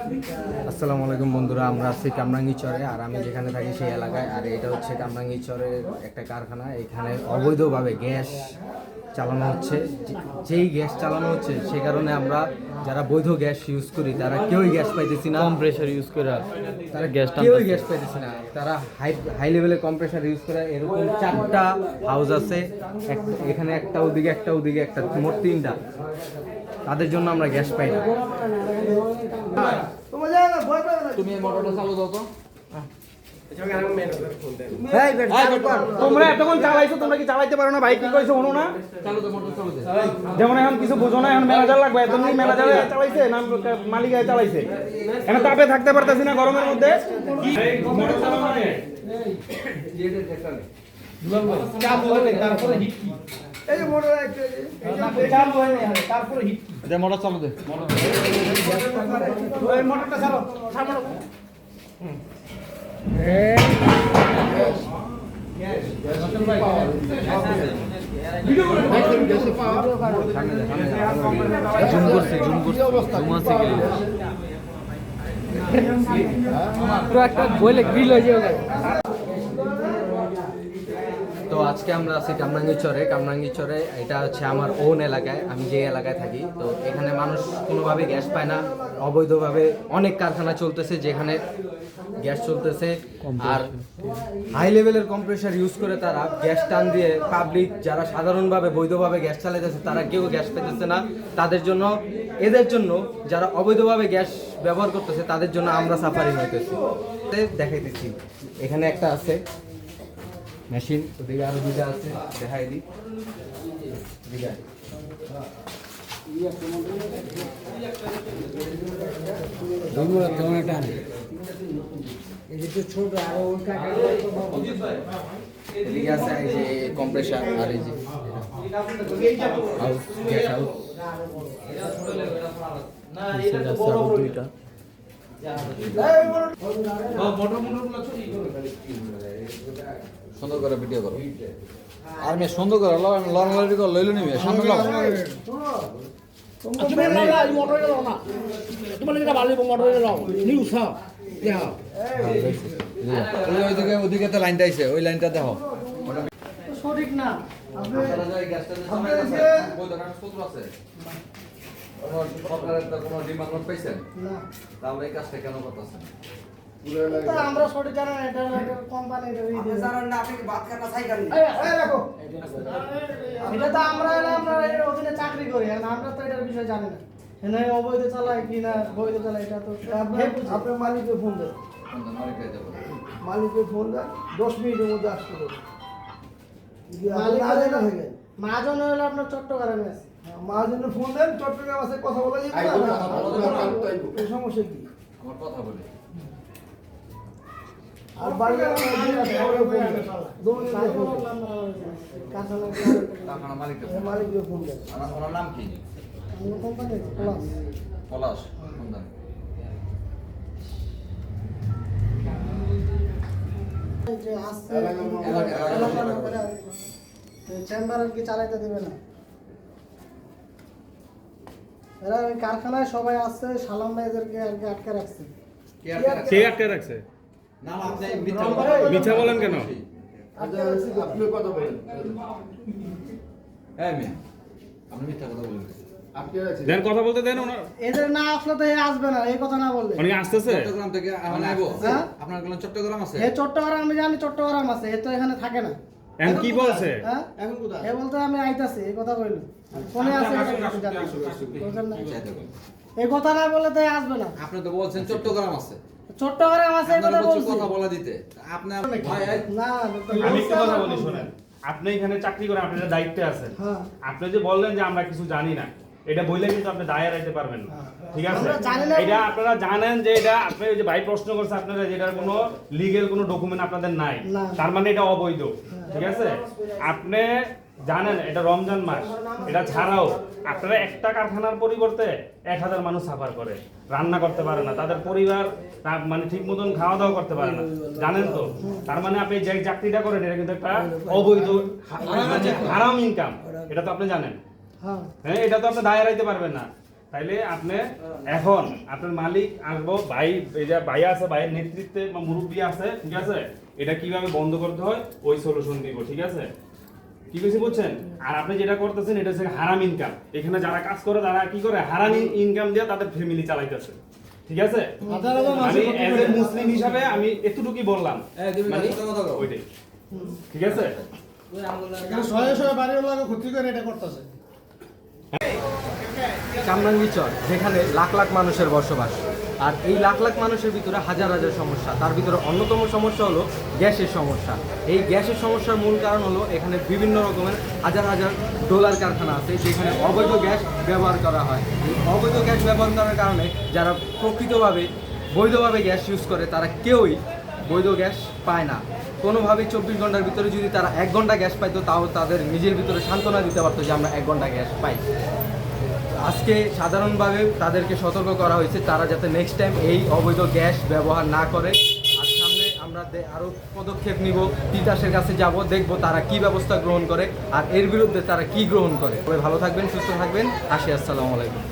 আসসালামু আলাইকুম বন্ধুরা আমরা আছি কামরাঙ্গি চরে আর আমি যেখানে থাকি সেই এলাকায়। আর এটা হচ্ছে কামরাঙ্গি চরের একটা কারখানা এখানে অবৈধভাবে গ্যাস চালানো হচ্ছে। যেই গ্যাস চালানো হচ্ছে সে কারণে আমরা যারা বৈধ গ্যাস ইউজ করি তারা কেউই গ্যাস পাইতেছি না। কম প্রেশার ইউজ করে তারা গ্যাস কেউই গ্যাস পাইতেছি না। তারা হাই হাই লেভেলের কম্প্রেসার ইউজ করে। এরকম চারটা হাউস আছে এখানে একটা ওদিকে একটা ওদিকে একটা মোট তিনটা। তাদের জন্য আমরা গ্যাস পাই না। তুমি মোটরটা চালু দাও তো তোমরা এতক্ষণ চালাইছো তোমরা কি চালাইতে পারো না ভাই কি কইছো শুনো না চালু দে মোটর চালু দে যেমন এখন কিছু বুঝো না এখন ম্যানেজার লাগবে এত ম্যানেজার চালাইছে না মালিক চালাইছে এখন তাপে থাকতে পারতেছি না গরমের মধ্যে মোটর মানে দে মোটর চালু দে। ওই মোটরটা চালো সামনে জুম করছি জুম করছি জুম আছে কি? পুরো একটা বলে গ্রিল হয়ে যাবে। তো আজকে আমরা আছি কামরাঙ্গি চরে কামরাঙ্গি চরে এটা হচ্ছে আমার ওন এলাকায় আমি যে এলাকায় থাকি। তো এখানে মানুষ কোনোভাবে গ্যাস পায় না। অবৈধভাবে অনেক কারখানা চলতেছে যেখানে গ্যাস চলতেছে। আর হাই লেভেলের কম্প্রেসার ইউজ করে তারা গ্যাস টান দিয়ে পাবলিক যারা সাধারণভাবে বৈধভাবে গ্যাস চালাইতেছে তারা কেউ গ্যাস পেতেছে না। তাদের জন্য এদের জন্য যারা অবৈধভাবে গ্যাস ব্যবহার করতেছে তাদের জন্য আমরা সাফারিং হইতেছি। দেখাইতেছি। এখানে একটা আছে। মেশিন ওদিকে আরও দুটা আছে দেখাই দিই। এদিকে আয়। এদিকে আছে এই যে কম্প্রেসার আর এই যে হাউস। গ্যাস হাউস দুইটা। সুন্দর করে ভিডিও করো। আর মেয়ে সুন্দর করে লং লং লরি করে লইলো নিবে সামনে লও তুমি লাগা এই মোটরে লাও না। লাগা ভালো মোটরে লাও নিউজ হ্যাঁ ওইদিকে ওইদিকে তো লাইনটা আইছে ওই লাইনটা দেখো। সঠিক না। সরকারের কোনো ডিমান্ড পাইছেন। তাহলে এই কাজটা কেন করতেছেন? আমরা সঠিক জানা এটা কোম্পানি এটা তো আমরা আমরা এর অধীনে চাকরি করি এখন আমরা তো এটার বিষয়ে জানি না। এখানে অবৈধ চালায় কি না বৈধ চালায় এটা তো আপনার মালিককে ফোন দেন। মালিককে ফোন দেন দশ মিনিটের মধ্যে আসতে হবে মালিক মালিক না থাকে মাজন হলো আপনার চট্টগ্রামে আছে। ফোন দেন চট্টগ্রাম আছে কথা বলা যাবে সমস্যা কি? কথা বলি। ফোন ওনার নাম কি? কোম্পানি পলাশ। চেম্বার আর কি চালাইতে দেবে না। এরা কারখানায় সবাই আসছে সালাম ভাই এদেরকে আর কি আটকে রাখছে? কে আটকে রাখছে? মিথ্যা মিথ্যা বলেন কেন? আপনি কথা বলেন। হ্যাঁ মেয়ে। আপনি মিথ্যা কথা বলেন। দেন কথা বলতে দেন ওনার এদের না আসলে তো আসবে না এই কথা না বললে। অনেকে আসতেছে? চট্টগ্রাম থেকে এখন আইবো হ্যাঁ? আপনার কোনো চট্টগ্রাম আছে? এ চট্টগ্রাম আমি জানি চট্টগ্রাম আছে এ তো এখানে থাকে না। এখন কি বলছে? হ্যাঁ? এখন কোথায়? এ বলতে আমি আইতাছি এই কথা কইলো। ফোনে আছে। এই কথা না বললে তো আসবে না। আপনি তো বলছেন চট্টগ্রাম আছে। চট্টগ্রাম আছে কথা বলছি। কথা বলা দিতে। এই, না আমি কথা বলি শোনেন। আপনি এখানে চাকরি করেন আপনার একটা দায়িত্বে আছেন। হ্যাঁ। আপনি যে বললেন যে আমরা কিছু জানি না এটা বললে কিন্তু আপনি দায় এড়াইতে পারবেন না। ঠিক আছে? আমরা জানি না- এটা আপনারা জানেন যে এটা আপনি যে ভাই প্রশ্ন করছে আপনারা যে এটার কোনো লিগেল কোনো ডকুমেন্ট আপনাদের নাই। তার মানে এটা অবৈধ। ঠিক আছে? আপনি জানেন, এটা রমজান মাস, এটা ছাড়াও আপনারা একটা কারখানার পরিবর্তে এক হাজার মানুষ সাফার করে। রান্না করতে পারে না, তাদের পরিবার মানে ঠিক মতন খাওয়া দাওয়া করতে পারে না। জানেন তো? তার মানে আপনি যে চাকরিটা করেন, এটা কিন্তু একটা অবৈধ মানে হারাম ইনকাম এটা তো আপনি জানেন। হ্যাঁ এটা তো আপনি দায় এড়াইতে পারবেন না। তাইলে আপনি এখন আপনার মালিক আসব, ভাই, এই যে ভাই আছে, ভাইয়ের নেতৃত্বে বা মুরব্বী আছে, ঠিক আছে? এটা কীভাবে বন্ধ করতে হয়? ওই সলিউশন দিব, ঠিক আছে? কি কইছি বুঝছেন আর আপনি যেটা করতেছেন এটা হচ্ছে হারাম ইনকাম এখানে যারা কাজ করে তারা কি করে? হারাম ইনকাম দিয়ে তাদের ফ্যামিলি চালাইতেছে। ঠিক আছে? আমি এজ এ মুসলিম হিসাবে আমি এতটুকুই বললাম। মানে। ওইটাই। ঠিক আছে? এখানে শয়ে শয়ে বাড়িওয়ালাকে ক্ষতি করে এটা করতেছে। কামরাঙ্গীচর যেখানে লাখ লাখ মানুষের বসবাস। আর এই লাখ লাখ মানুষের ভিতরে হাজার হাজার সমস্যা। তার ভিতরে অন্যতম সমস্যা হলো গ্যাসের সমস্যা। এই গ্যাসের সমস্যার মূল কারণ হলো এখানে বিভিন্ন রকমের হাজার হাজার ডলার কারখানা আছে, যেখানে অবৈধ গ্যাস ব্যবহার করা হয়। এই অবৈধ গ্যাস ব্যবহার করার কারণে যারা প্রকৃতভাবে, বৈধভাবে গ্যাস ইউজ করে, তারা কেউই বৈধ গ্যাস পায় না। কোনোভাবেই চব্বিশ ঘণ্টার ভিতরে যদি তারা এক ঘণ্টা গ্যাস পাইতো, তাও তাদের নিজের ভিতরে সান্ত্বনা দিতে পারতো যে আমরা এক ঘণ্টা গ্যাস পাই। আজকে সাধারণভাবে তাদেরকে সতর্ক করা হয়েছে, তারা যাতে নেক্সট টাইম এই অবৈধ গ্যাস ব্যবহার না করে। আর সামনে আমরা আরও পদক্ষেপ নিব, তিতাসের কাছে যাব, দেখব তারা কি ব্যবস্থা গ্রহণ করে, আর এর বিরুদ্ধে তারা কি গ্রহণ করে। ভালো থাকবেন, সুস্থ থাকবেন, আসি, আসসালামু আলাইকুম।